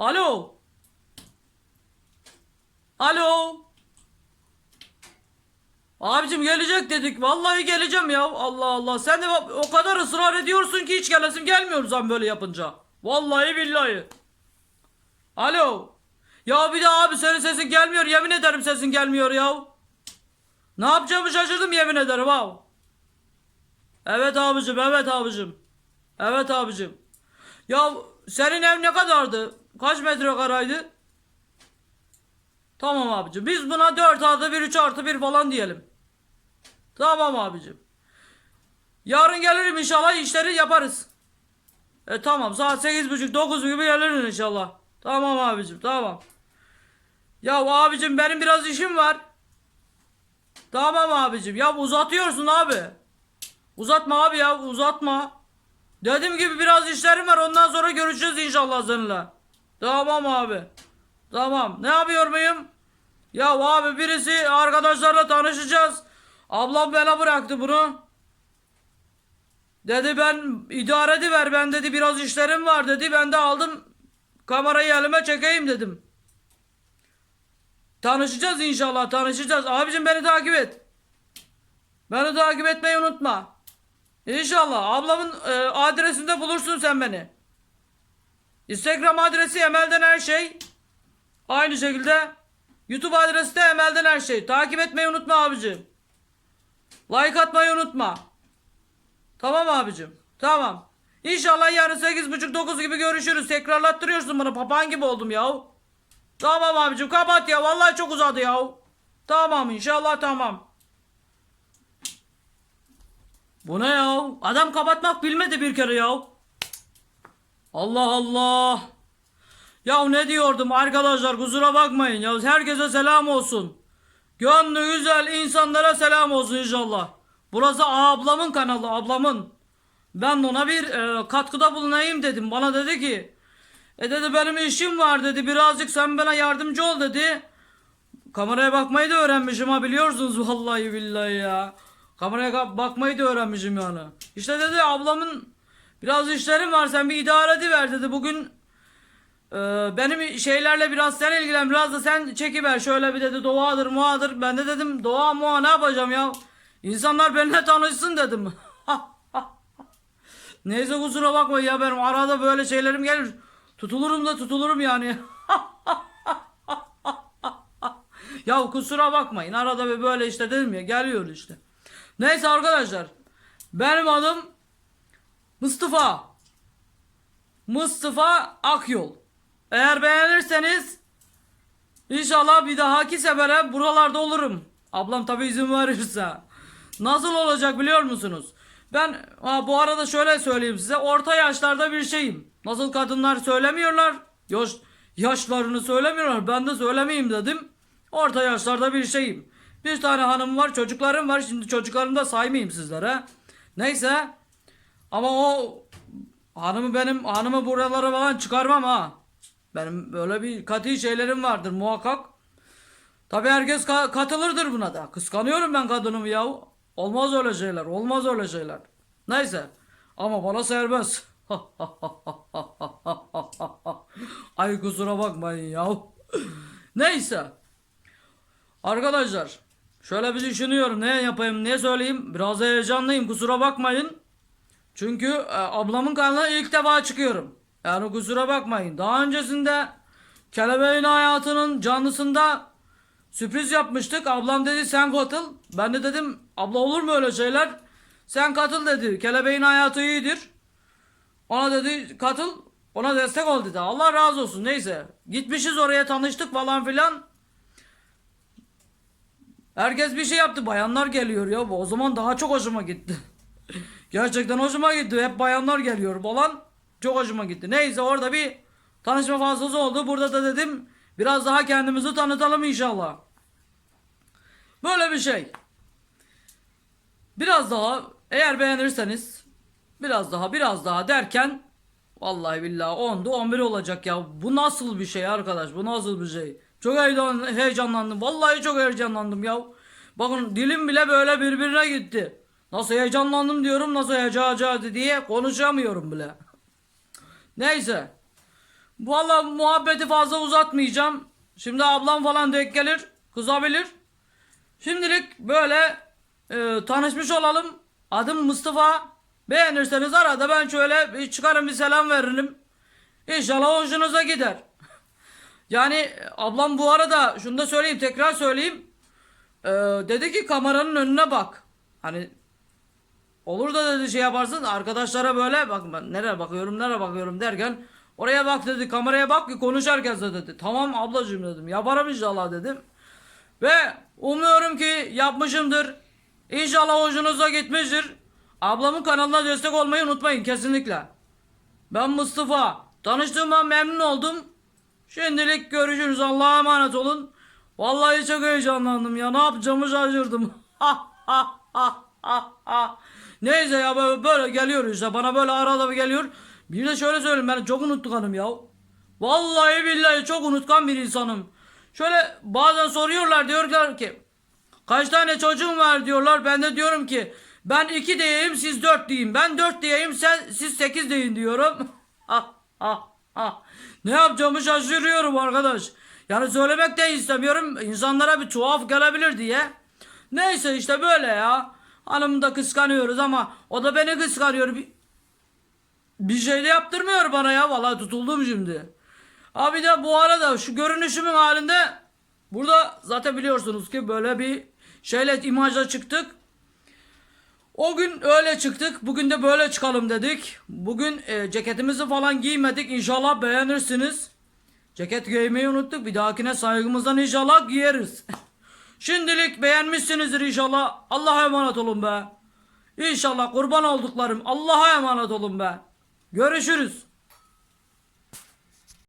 Alo. Alo. Abicim gelecek dedik. Vallahi geleceğim ya. Allah Allah. Sen de o kadar ısrar ediyorsun ki hiç gelesim gelmiyor sen böyle yapınca. Vallahi billahi. Alo. Ya bir de abi senin sesin gelmiyor. Yemin ederim sesin gelmiyor ya. Ne yapacağımı şaşırdım yemin ederim ha. Evet abicim, evet abicim. Evet abicim. Ya senin ev ne kadardı? Kaç metrekareydi? Tamam abicim. Biz buna 4 artı 1, 3 artı 1 falan diyelim. Tamam abicim. Yarın gelirim inşallah işleri yaparız. E tamam saat 8.30 9 gibi gelirim inşallah. Tamam abicim tamam. Ya abicim benim biraz işim var. Tamam abicim. Ya uzatıyorsun abi. Uzatma abi ya uzatma. Dediğim gibi biraz işlerim var ondan sonra görüşeceğiz inşallah seninle. Tamam abi. Tamam. Ne yapıyor muyum? Ya abi birisi arkadaşlarla tanışacağız. Ablam bana bıraktı bunu. Dedi ben idare ediver ben dedi biraz işlerim var dedi. Ben de aldım kamerayı elime çekeyim dedim. Tanışacağız inşallah tanışacağız. Abicim beni takip et. Beni takip etmeyi unutma. İnşallah ablamın e, adresinde bulursun sen beni. Instagram adresi Emel'den her şey. Aynı şekilde YouTube adresi de Emel'den her şey. Takip etmeyi unutma abicim. Like atmayı unutma. Tamam abicim. Tamam. İnşallah yarın 8.30-9 gibi görüşürüz. Tekrarlattırıyorsun bana. Papağan gibi oldum ya. Tamam abicim kapat ya. Vallahi çok uzadı ya. Tamam inşallah tamam. Bu ne ya? Adam kapatmak bilmedi bir kere ya. Allah Allah. Ya ne diyordum arkadaşlar kusura bakmayın ya. Herkese selam olsun. Gönlü güzel insanlara selam olsun inşallah. Burası ablamın kanalı ablamın. Ben de ona bir e, katkıda bulunayım dedim. Bana dedi ki e dedi benim işim var dedi. Birazcık sen bana yardımcı ol dedi. Kameraya bakmayı da öğrenmişim ha biliyorsunuz vallahi billahi ya. Kameraya ka- bakmayı da öğrenmişim yani. İşte dedi ablamın biraz işlerim var sen bir idare ediver dedi. Bugün e, benim şeylerle biraz sen ilgilen biraz da sen çekiver şöyle bir dedi doğadır muadır. Ben de dedim doğa mua ne yapacağım ya. İnsanlar benimle tanışsın dedim. Neyse kusura bakma ya benim arada böyle şeylerim gelir. Tutulurum da tutulurum yani. ya kusura bakmayın arada bir böyle işte dedim ya geliyor işte. Neyse arkadaşlar. Benim adım Mustafa. Mustafa Akyol. Eğer beğenirseniz inşallah bir dahaki sefere buralarda olurum. Ablam tabi izin verirse. Nasıl olacak biliyor musunuz? Ben ha, bu arada şöyle söyleyeyim size. Orta yaşlarda bir şeyim. Nasıl kadınlar söylemiyorlar. Yaş, yaşlarını söylemiyorlar. Ben de söylemeyeyim dedim. Orta yaşlarda bir şeyim. Bir tane hanım var, çocuklarım var. Şimdi çocuklarımı da saymayayım sizlere. Neyse. Ama o hanımı benim hanımı buralara falan çıkarmam ha. Benim böyle bir katı şeylerim vardır muhakkak. Tabi herkes ka- katılırdır buna da. Kıskanıyorum ben kadınımı ya. Olmaz öyle şeyler. Olmaz öyle şeyler. Neyse. Ama bana serbest. Ay kusura bakmayın ya. Neyse. Arkadaşlar. Şöyle bir düşünüyorum. Ne yapayım ne söyleyeyim. Biraz heyecanlıyım kusura bakmayın. Çünkü e, ablamın kanalına ilk defa çıkıyorum. Yani kusura bakmayın. Daha öncesinde Kelebeğin hayatının canlısında sürpriz yapmıştık. Ablam dedi sen katıl. Ben de dedim abla olur mu öyle şeyler? Sen katıl dedi. Kelebeğin hayatı iyidir. Ona dedi katıl. Ona destek ol dedi. Allah razı olsun. Neyse. Gitmişiz oraya tanıştık falan filan. Herkes bir şey yaptı. Bayanlar geliyor ya. O zaman daha çok hoşuma gitti. Gerçekten hoşuma gitti. Hep bayanlar geliyor falan. Çok hoşuma gitti. Neyse orada bir tanışma fazlası oldu. Burada da dedim biraz daha kendimizi tanıtalım inşallah. Böyle bir şey. Biraz daha eğer beğenirseniz biraz daha biraz daha derken vallahi billahi 10'du 11 olacak ya. Bu nasıl bir şey arkadaş? Bu nasıl bir şey? Çok heyecan, heyecanlandım. Vallahi çok heyecanlandım ya. Bakın dilim bile böyle birbirine gitti. Nasıl heyecanlandım diyorum nasıl heyecanlandı diye konuşamıyorum bile. Neyse. Valla muhabbeti fazla uzatmayacağım. Şimdi ablam falan denk gelir. Kızabilir. Şimdilik böyle e, tanışmış olalım. Adım Mustafa. Beğenirseniz arada ben şöyle bir çıkarım bir selam veririm. İnşallah hoşunuza gider. Yani ablam bu arada şunu da söyleyeyim tekrar söyleyeyim. Ee, dedi ki kameranın önüne bak. Hani olur da dedi şey yaparsın arkadaşlara böyle bak ben nereye bakıyorum nereye bakıyorum derken oraya bak dedi kameraya bak ki konuş herkesle dedi. Tamam ablacığım dedim yaparım inşallah dedim. Ve umuyorum ki yapmışımdır. İnşallah hoşunuza gitmiştir. Ablamın kanalına destek olmayı unutmayın kesinlikle. Ben Mustafa. Tanıştığıma memnun oldum. Şimdilik görüşürüz. Allah'a emanet olun. Vallahi çok heyecanlandım ya. Ne yapacağımı şaşırdım. Neyse ya böyle, böyle geliyor işte. Bana böyle arada bir geliyor. Bir de şöyle söyleyeyim ben çok unutkanım ya. Vallahi billahi çok unutkan bir insanım. Şöyle bazen soruyorlar diyorlar ki Kaç tane çocuğun var diyorlar. Ben de diyorum ki ben iki diyeyim siz dört deyin. Ben dört diyeyim sen siz sekiz deyin diyorum. Ah ah ah. Ne yapacağımı şaşırıyorum arkadaş. Yani söylemek de istemiyorum. İnsanlara bir tuhaf gelebilir diye. Neyse işte böyle ya. Hanımı da kıskanıyoruz ama o da beni kıskanıyor. Bir, bir şey de yaptırmıyor bana ya. Vallahi tutuldum şimdi. Abi de bu arada şu görünüşümün halinde burada zaten biliyorsunuz ki böyle bir şeyle imajla çıktık. O gün öyle çıktık. Bugün de böyle çıkalım dedik. Bugün e, ceketimizi falan giymedik. İnşallah beğenirsiniz. Ceket giymeyi unuttuk. Bir dahakine saygımızdan inşallah giyeriz. Şimdilik beğenmişsinizdir inşallah. Allah'a emanet olun be. İnşallah kurban olduklarım. Allah'a emanet olun be. Görüşürüz.